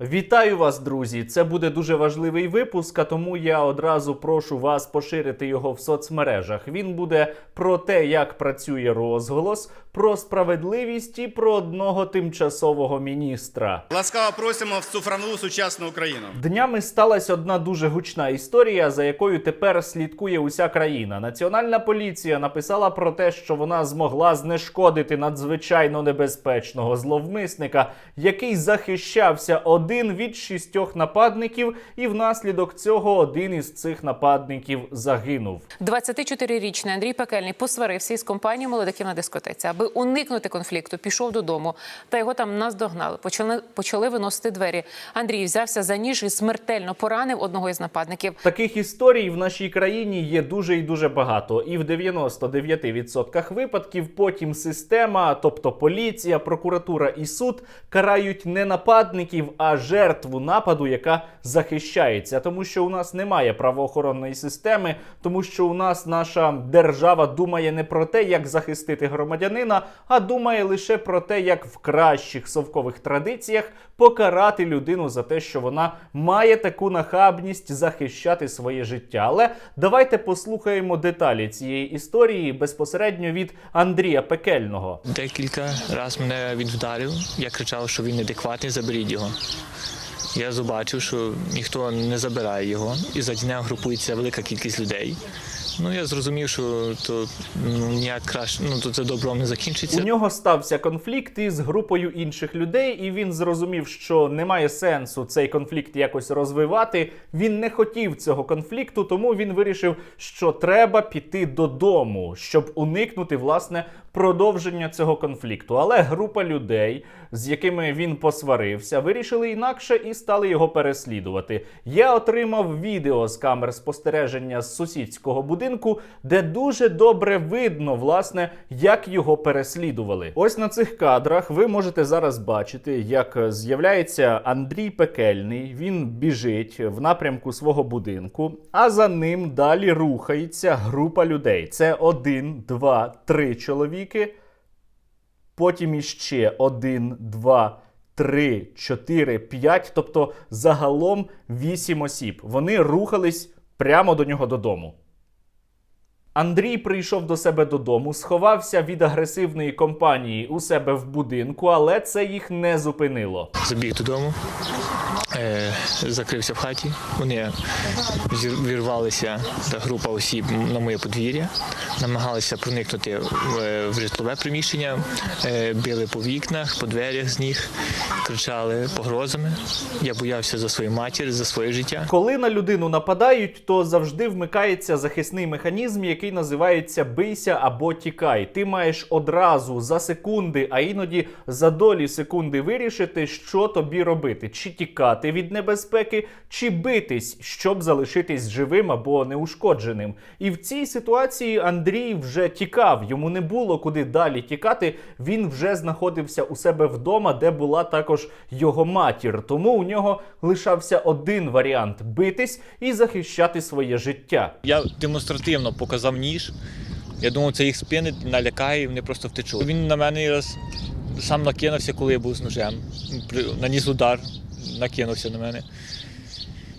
Вітаю вас, друзі! Це буде дуже важливий випуск, а тому я одразу прошу вас поширити його в соцмережах. Він буде про те, як працює розголос, про справедливість і про одного тимчасового міністра. Ласкаво просимо в цифрову сучасну Україну. Днями сталася одна дуже гучна історія, за якою тепер слідкує уся країна. Національна поліція написала про те, що вона змогла знешкодити надзвичайно небезпечного зловмисника, який захищався один від шістьох нападників, і внаслідок цього один із цих нападників загинув. 24-річний Андрій Пекельний посварився із компанією молодиків на дискотеці. Аби уникнути конфлікту, пішов додому, та його там наздогнали. Почали, почали виносити двері. Андрій взявся за ніж і смертельно поранив одного із нападників. Таких історій в нашій країні є дуже і дуже багато, і в 99% випадків потім система, тобто поліція, прокуратура і суд, карають не нападників, а жертву нападу, яка захищається, тому що у нас немає правоохоронної системи, тому що у нас наша держава думає не про те, як захистити громадянина, а думає лише про те, як в кращих совкових традиціях покарати людину за те, що вона має таку нахабність захищати своє життя. Але давайте послухаємо деталі цієї історії безпосередньо від Андрія Пекельного. Декілька разів мене він вдарив. Я кричав, що він неадекватний, заберіть його. Я побачив, що ніхто не забирає його, і за дня групується велика кількість людей. Ну я зрозумів, що то ну, ніяк краще, ну то це добром не У нього стався конфлікт із групою інших людей, і він зрозумів, що немає сенсу цей конфлікт якось розвивати. Він не хотів цього конфлікту, тому він вирішив, що треба піти додому, щоб уникнути власне продовження цього конфлікту. Але група людей, з якими він посварився, вирішили інакше і стали його переслідувати. Я отримав відео з камер спостереження з сусідського будинку, де дуже добре видно, власне, як його переслідували. Ось на цих кадрах ви можете зараз бачити, як з'являється Андрій Пекельний. Він біжить в напрямку свого будинку, а за ним далі рухається група людей. Це один, два, три чоловіки. Потім іще один, два, три, чотири, п'ять, тобто загалом вісім осіб. Вони рухались прямо до нього додому. Андрій прийшов до себе додому, сховався від агресивної компанії у себе в будинку, але це їх не зупинило. Забіг додому, закрився в хаті. Вони вірвалися, та група осіб на моє подвір'я, намагалися проникнути в, е, житлове приміщення, е, били по вікнах, по дверях з них, кричали погрозами. Я боявся за свою матір, за своє життя. Коли на людину нападають, то завжди вмикається захисний механізм, який називається бийся або тікай. Ти маєш одразу за секунди, а іноді за долі секунди вирішити, що тобі робити: чи тікати від небезпеки, чи битись, щоб залишитись живим або неушкодженим. І в цій ситуації Андрій вже тікав. Йому не було куди далі тікати. Він вже знаходився у себе вдома, де була також його матір. Тому у нього лишався один варіант битись і захищати своє життя. Я демонстративно показав ніж. Я думав, це їх спинить, налякає, і вони просто втечуть. Він на мене раз сам накинувся, коли я був з ножем. Наніс удар, накинувся на мене.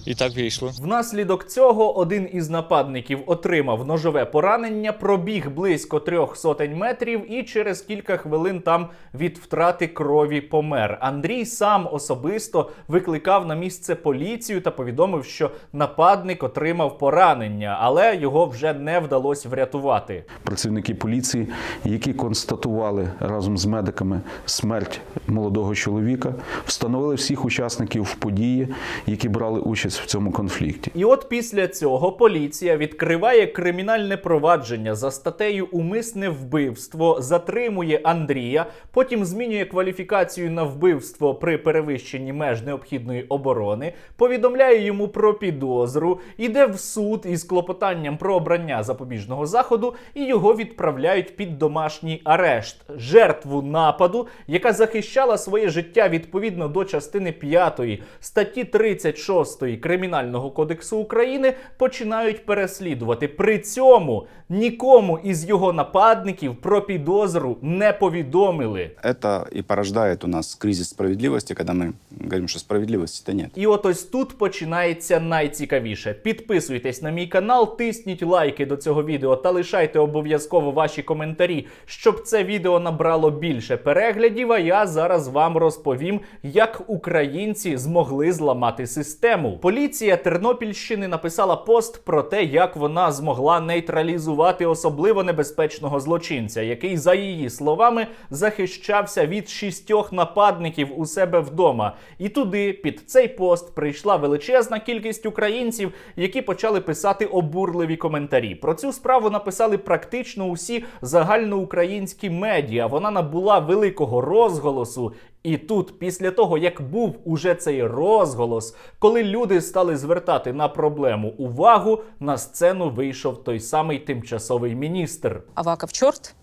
І так вийшло. Внаслідок цього один із нападників отримав ножове поранення, пробіг близько трьох сотень метрів і через кілька хвилин там від втрати крові помер. Андрій сам особисто викликав на місце поліцію та повідомив, що нападник отримав поранення, але його вже не вдалося врятувати. працівники поліції, які констатували разом з медиками смерть молодого чоловіка, встановили всіх учасників події, які брали участь в цьому конфлікті. І от після цього поліція відкриває кримінальне провадження за статтею Умисне вбивство, затримує Андрія, потім змінює кваліфікацію на вбивство при перевищенні меж необхідної оборони, повідомляє йому про підозру, іде в суд із клопотанням про обрання запобіжного заходу, і його відправляють під домашній арешт. Жертву нападу, яка захищала своє життя відповідно до частини 5 статті 36 Кримінального кодексу України починають переслідувати. При цьому нікому із його нападників про підозру не повідомили. Это и порождает у нас кризис справедливости, когда мы говорим, что справедливости-то нет. І от ось тут починається найцікавіше. Підписуйтесь на мій канал, тисніть лайки до цього відео та лишайте обов'язково ваші коментарі, щоб це відео набрало більше переглядів. А я зараз вам розповім, як українці змогли зламати систему. Поліція Тернопільщини написала пост про те, як вона змогла нейтралізувати особливо небезпечного злочинця, який, за її словами, захищався від шістьох нападників у себе вдома. І туди під цей пост прийшла величезна кількість українців, які почали писати обурливі коментарі. Про цю справу написали практично усі загальноукраїнські медіа. Вона набула великого розголосу. І тут, після того, як був уже цей розголос, коли люди стали звертати на проблему увагу, на сцену вийшов той самий тимчасовий міністр. Аваков чорт.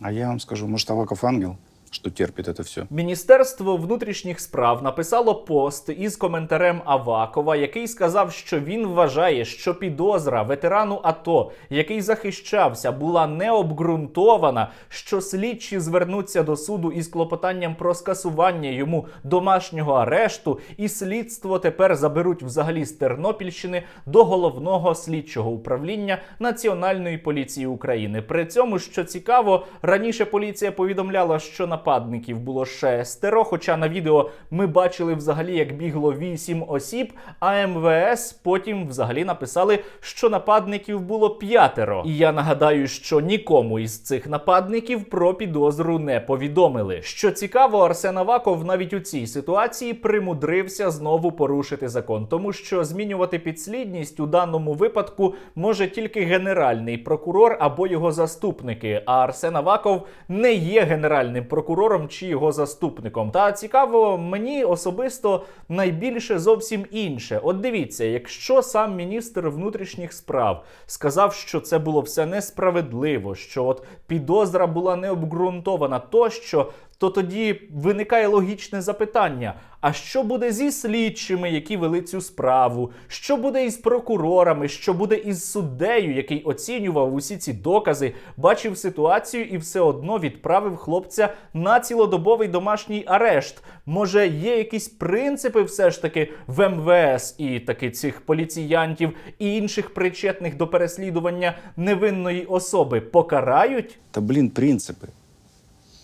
А я вам скажу, може, Аваков ангел, что терпит это все? Міністерство внутрішніх справ написало пост із коментарем Авакова, який сказав, що він вважає, що підозра ветерану АТО, який захищався, була необґрунтована, що слідчі звернуться до суду із клопотанням про скасування йому домашнього арешту, і слідство тепер заберуть взагалі з Тернопільщини до головного слідчого управління Національної поліції України. При цьому, що цікаво, раніше поліція повідомляла, що нападників було шестеро. Хоча на відео ми бачили взагалі, як бігло вісім осіб. А МВС потім взагалі написали, що нападників було п'ятеро. І я нагадаю, що нікому із цих нападників про підозру не повідомили. Що цікаво, Арсен Аваков навіть у цій ситуації примудрився знову порушити закон, тому що змінювати підслідність у даному випадку може тільки генеральний прокурор або його заступники. А Арсен Аваков не є генеральним прокурором чи його заступником. Та цікаво, мені особисто найбільше зовсім інше. От дивіться, якщо сам міністр внутрішніх справ сказав, що це було все несправедливо, що от підозра була необґрунтована, тощо. То тоді виникає логічне запитання: а що буде зі слідчими, які вели цю справу? Що буде із прокурорами? Що буде із суддею, який оцінював усі ці докази, бачив ситуацію і все одно відправив хлопця на цілодобовий домашній арешт? Може, є якісь принципи все ж таки в МВС і таки цих поліціянтів і інших причетних до переслідування невинної особи покарають? Это, блин, принципы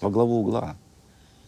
во главу угла.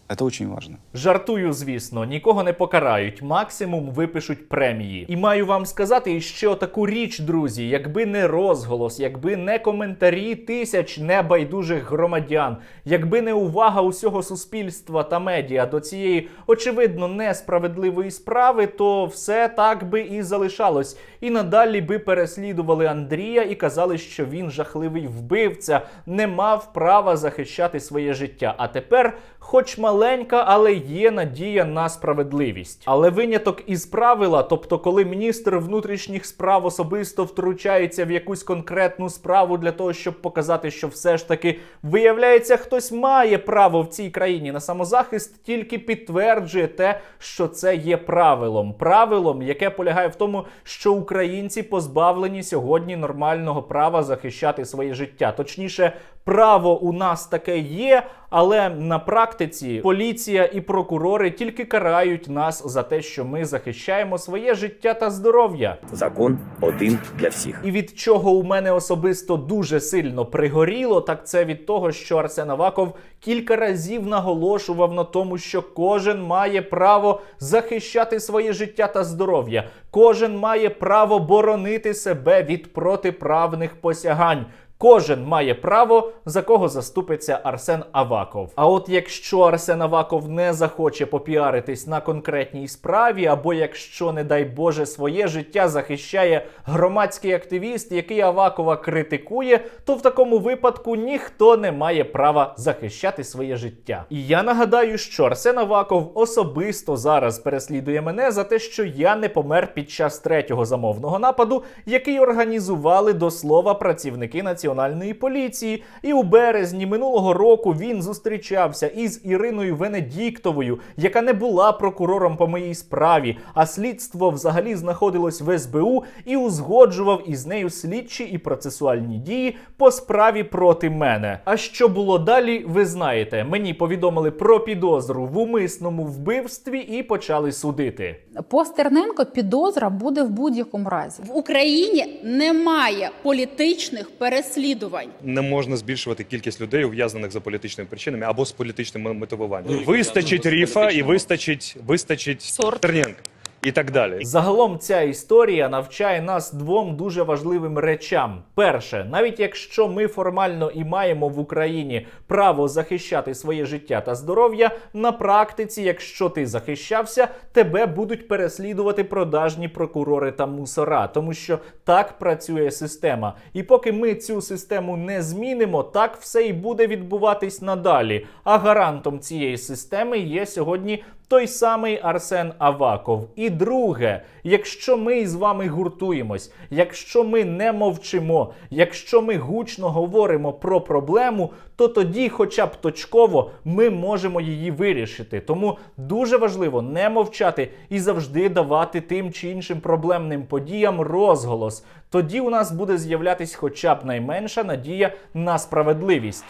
Это очень важно. Жартую, звісно, нікого не покарають, максимум випишуть премії. І маю вам сказати ще таку річ, друзі: якби не розголос, якби не коментарі тисяч небайдужих громадян, якби не увага усього суспільства та медіа до цієї очевидно несправедливої справи, то все так би і залишалось. І надалі би переслідували Андрія і казали, що він жахливий вбивця, не мав права захищати своє життя. А тепер, хоч маленька, але є надія на справедливість. Але виняток із правила, тобто, коли міністр внутрішніх справ особисто втручається в якусь конкретну справу для того, щоб показати, що все ж таки виявляється, хтось має право в цій країні на самозахист, тільки підтверджує те, що це є правилом. Правилом, яке полягає в тому, що українці позбавлені сьогодні нормального права захищати своє життя. Точніше, право у нас таке є, але на практиці поліція і прокурори тільки карають нас за те, що ми захищаємо своє життя та здоров'я. Закон один для всіх. І від чого у мене особисто дуже сильно пригоріло, так це від того, що Арсен Аваков кілька разів наголошував на тому, що кожен має право захищати своє життя та здоров'я. Кожен має право боронити себе від протиправних посягань. Кожен має право, за кого заступиться Арсен Аваков. А от якщо Арсен Аваков не захоче попіаритись на конкретній справі, або якщо, не дай Боже, своє життя захищає громадський активіст, який Авакова критикує, то в такому випадку ніхто не має права захищати своє життя. І я нагадаю, що Арсен Аваков особисто зараз переслідує мене за те, що я не помер під час третього замовного нападу, який організували до слова працівники національної національної поліції. І у березні минулого року він зустрічався із Іриною Венедіктовою, яка не була прокурором по моїй справі, а слідство взагалі знаходилось в СБУ і узгоджував із нею слідчі і процесуальні дії по справі проти мене. А що було далі, ви знаєте. Мені повідомили про підозру в умисному вбивстві і почали судити. По Стерненко підозра буде в будь-якому разі. В Україні немає політичних переслідувань. не можна збільшувати кількість людей, ув'язнених за політичними причинами або з політичним мотивуванням. Вистачить ріфа і вистачить вистачить Стерненка і так далі. Загалом ця історія навчає нас двом дуже важливим речам. Перше, навіть якщо ми формально і маємо в Україні право захищати своє життя та здоров'я, на практиці, якщо ти захищався, тебе будуть переслідувати продажні прокурори та мусора, тому що так працює система. І поки ми цю систему не змінимо, так все і буде відбуватись надалі. А гарантом цієї системи є сьогодні той самий Арсен Аваков. І друге, якщо ми з вами гуртуємось, якщо ми не мовчимо, якщо ми гучно говоримо про проблему, то тоді, хоча б точково, ми можемо її вирішити. Тому дуже важливо не мовчати і завжди давати тим чи іншим проблемним подіям розголос. Тоді у нас буде з'являтись хоча б найменша надія на справедливість.